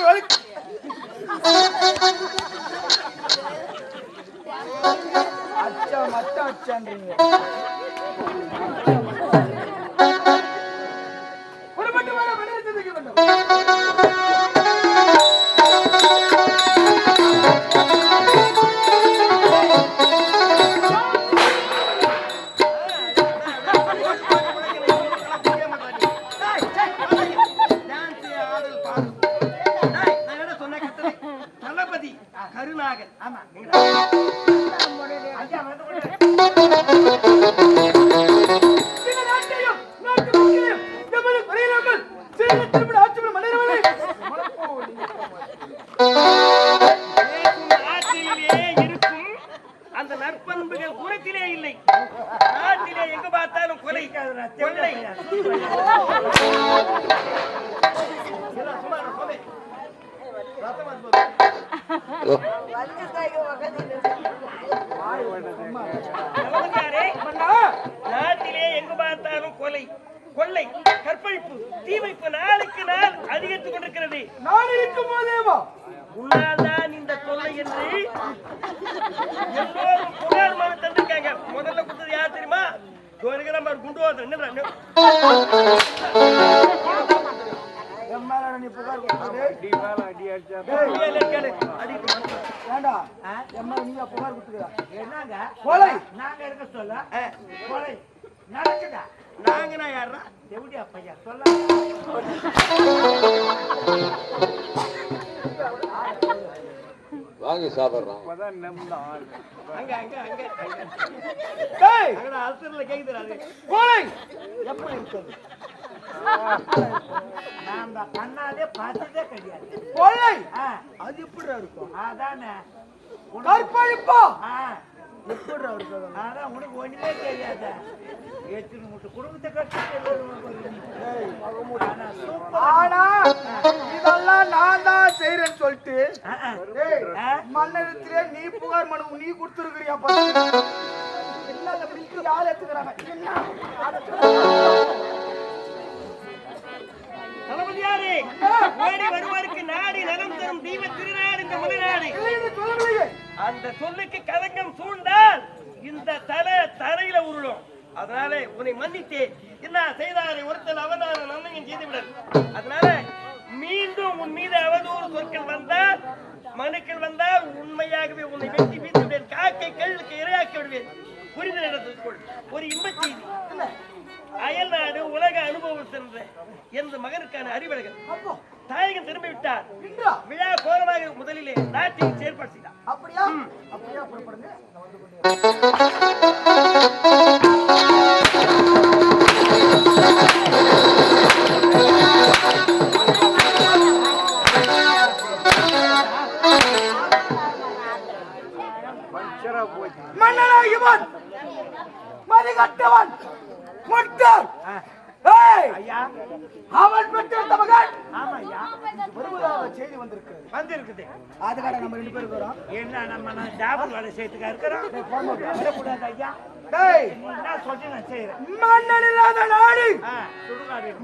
வலிக்கு அச்சா மச்சா அச்சான்றீங்க புறப்பட்டு நாட்டிலே எங்கு பார்த்தாலும் கொலை. கொள்ளை கற்பழிப்பு தீமைப்பு நாளுக்கு நாள் அதிகரித்துக் கொண்டிருக்கிறது. நான் இருக்கும் போதேவா உன்னால் தான் இந்த தொல்லை என்று எல்லோரும் புகார் மனு தந்திருக்காங்க முதல்ல கொடுத்தது யார் தெரியுமா இதோ இருக்கிற மாதிரி குண்டு வாசல். என்ன? என் மேல நீ புகார் கொடுத்தது. ஏண்டா என் மேல நீயா புகார் கொடுத்துக்கிறா? என்னங்க? கொலை நாங்க இருக்க சொல்ல? கொலை நடக்குதா? நாங்கனா யாரா எப்படியா பையன்? சொல்ல. நான் அந்த கண்ணாலே பார்த்ததே கிடையாது. அது எப்படி இருக்கும் அதானே. கற்பழிப்பா! எப்படி அதான் உனக்கு தெரியாத? எத்தனை முட்டு குடும்பத்தை கட்டிட்டு ஆனா இதெல்லாம் நான் தான் செய்யறேன்னு சொல்லிட்டு? மன்னகத்திலே நீ புகார் மனு நீ கொடுத்துருக்கிறியா அந்த பிடிக்கு யார் எடுத்துக்கிறாங்க என்ன? தளபதியாரே ஓடி வருவாருக்கு நாடி நலம் தரும் தீப திருநாடு இந்த மலைநாடு சொல்லவில்லையே. அந்த சொல்லுக்கு கலங்கம் சூழ்ந்தால் இந்த தலை தரையில உருளும். அதனால உன்னை மன்னித்தேன். என்ன செய்தாரை? ஒருத்தல் அவதான நன்மையும் செய்துவிடல். அதனால மீண்டும் உன் மீது அவதூறு சொற்கள் வந்தால் மனுக்கள் வந்தால் உண்மையாகவே உன்னை வெட்டி வீழ்த்தி விடுவேன் காக்கை கல்லுக்கு இரையாக்கி விடுவேன். புரிந்து நடந்துக்கொள் ஒரு இன்பச் செய்தி. அயல் நாடு உலக அனுபவம் சென்ற எனது மகனுக்கான அறிவழகன். தாயகம் திரும்பி விட்டார் இன்றா? விழா கோரமாக முதலிலே நாட்டில் செயல்பாடு மன்னனாகியவன் மதிகட்டவன் முட்டாள் அவன் பெற்றெடுத்த மகன் ஆமா ஐயா வருவதாக செய்தி வந்திருக்கிறது. வந்திருக்குது. அதுக்காக நம்ம ரெண்டு பேரும் இருக்கிறோம். என்ன நம்ம நான் ஜாபுல் வேலை செய்யறதுக்கா இருக்கிறோம்? ஐயா.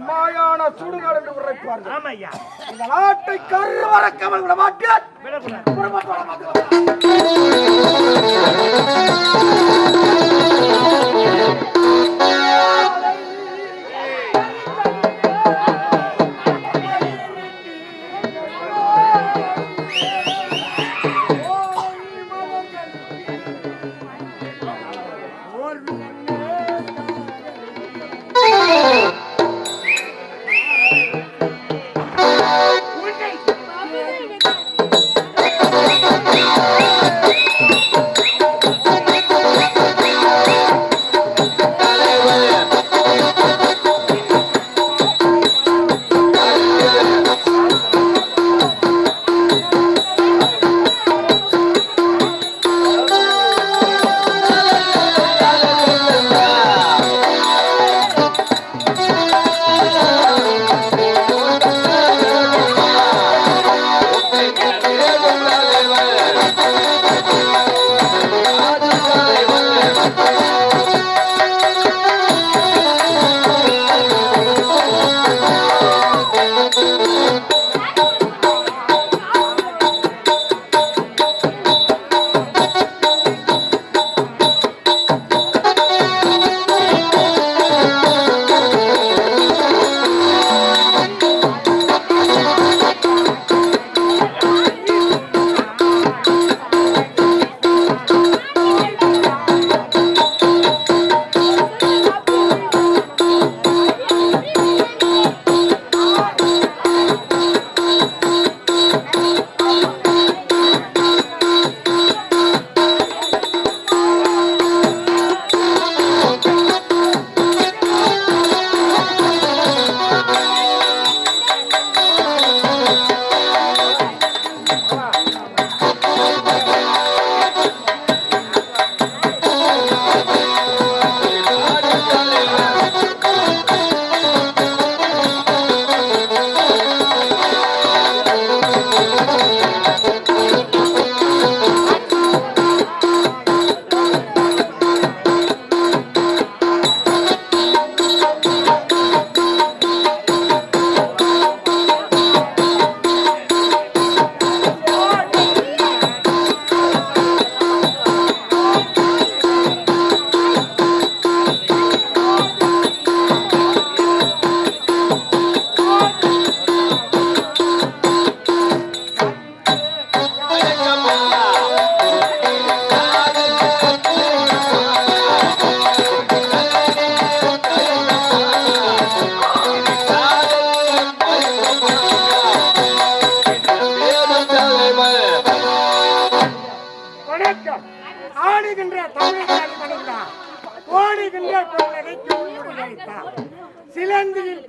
மாயான சுடுகாடு என்று உரைப்பார்கள் ஆமா ஐயா. இந்த நாட்டை கருவறக்காமல் விட மாட்டேன் விடக்கூடாது.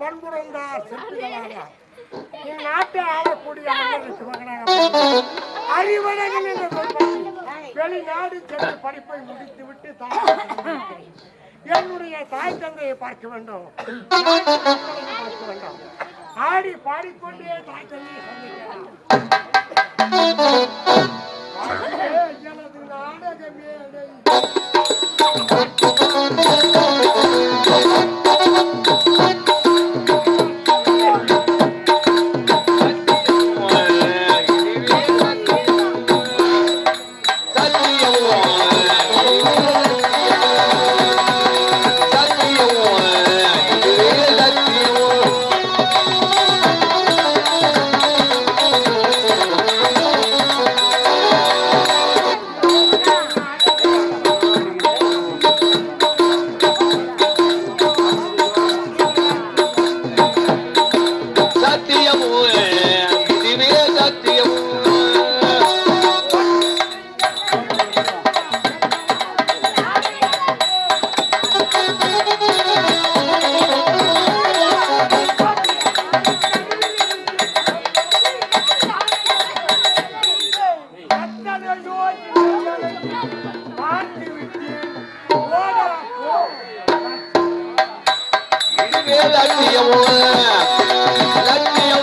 பண்புறந்தார் செல்கிறார்கள் நாட்டை ஆளக்கூடிய அறிவழகன் என்ற வெளிநாடு சென்று படிப்பை முடித்துவிட்டு என்னுடைய தாய் தந்தையை பார்க்க வேண்டும். பார்க்க வேண்டும். ஆடி பாடிக்கொண்டே தாய் தந்தையை சந்திக்கிறார். நாடகமே லட்சியமோ லட்சியம்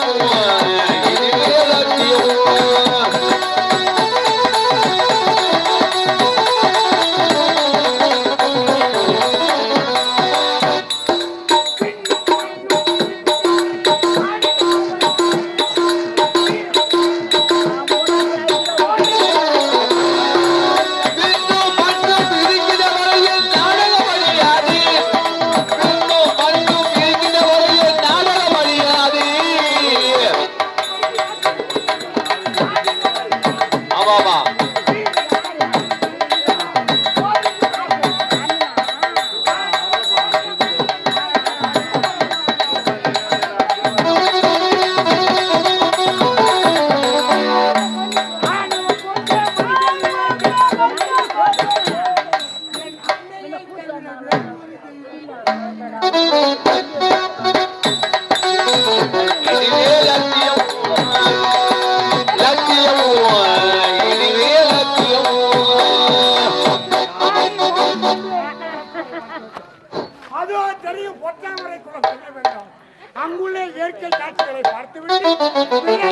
அவர்களை பார்த்துவிட்டு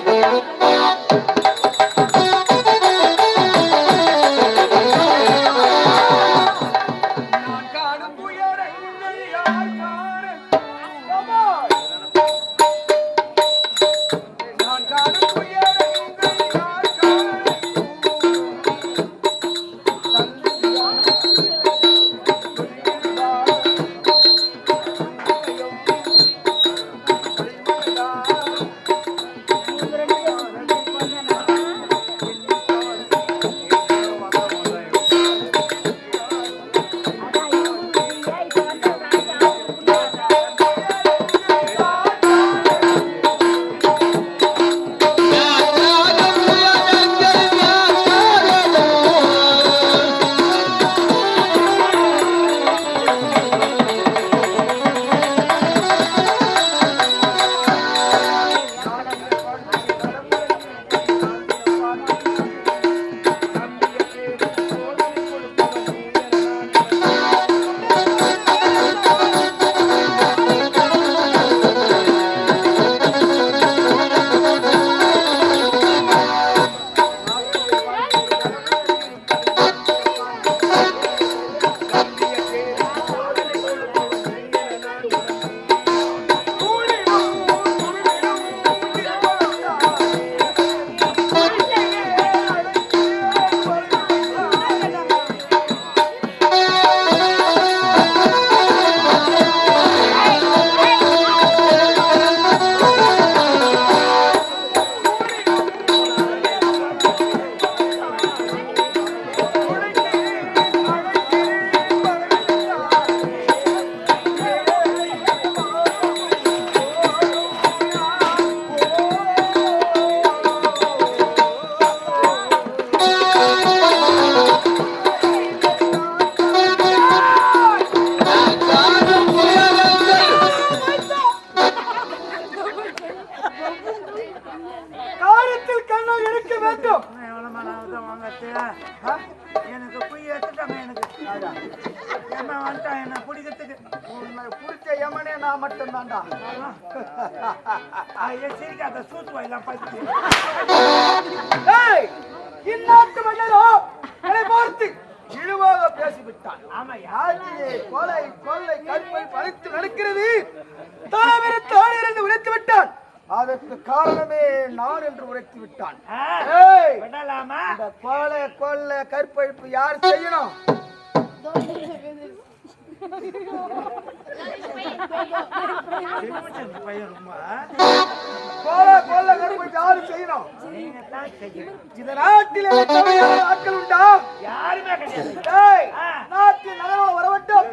வாங்கத்து எனக்கு குய் எடுத்துட்டாங்க எனக்கு. ஏமா வந்துட்டான் என்ன பிடிக்கிறதுக்கு. உன்னை பிடிச்ச எமனே நான் மட்டும் தான்டா சிரிக்காத சூத்து வாயிலாம் பத்தி இந்நாட்டு மன்னரோ என்னை பார்த்து இழிவாக பேசிவிட்டான் ஆமாய்யா ஆட்சியே கொலை கொள்ளை கற்பை பறித்து நடக்கிறது. தலைவருக்கு ஆணிரண்டு உரைத்து விட்டான். அதற்கு காரணமே நான் என்று உரைத்து விட்டான். இந்த கொலை கொள்ளை கற்பழிப்பு யார் செய்யணும்? கொலை கொள்ளை கற்பழிப்பு யார் செய்யணும்? இந்த நாட்டிலே ஆட்கள் உண்டா? யாருமே. நாட்டில் நகரம் வரவட்டும்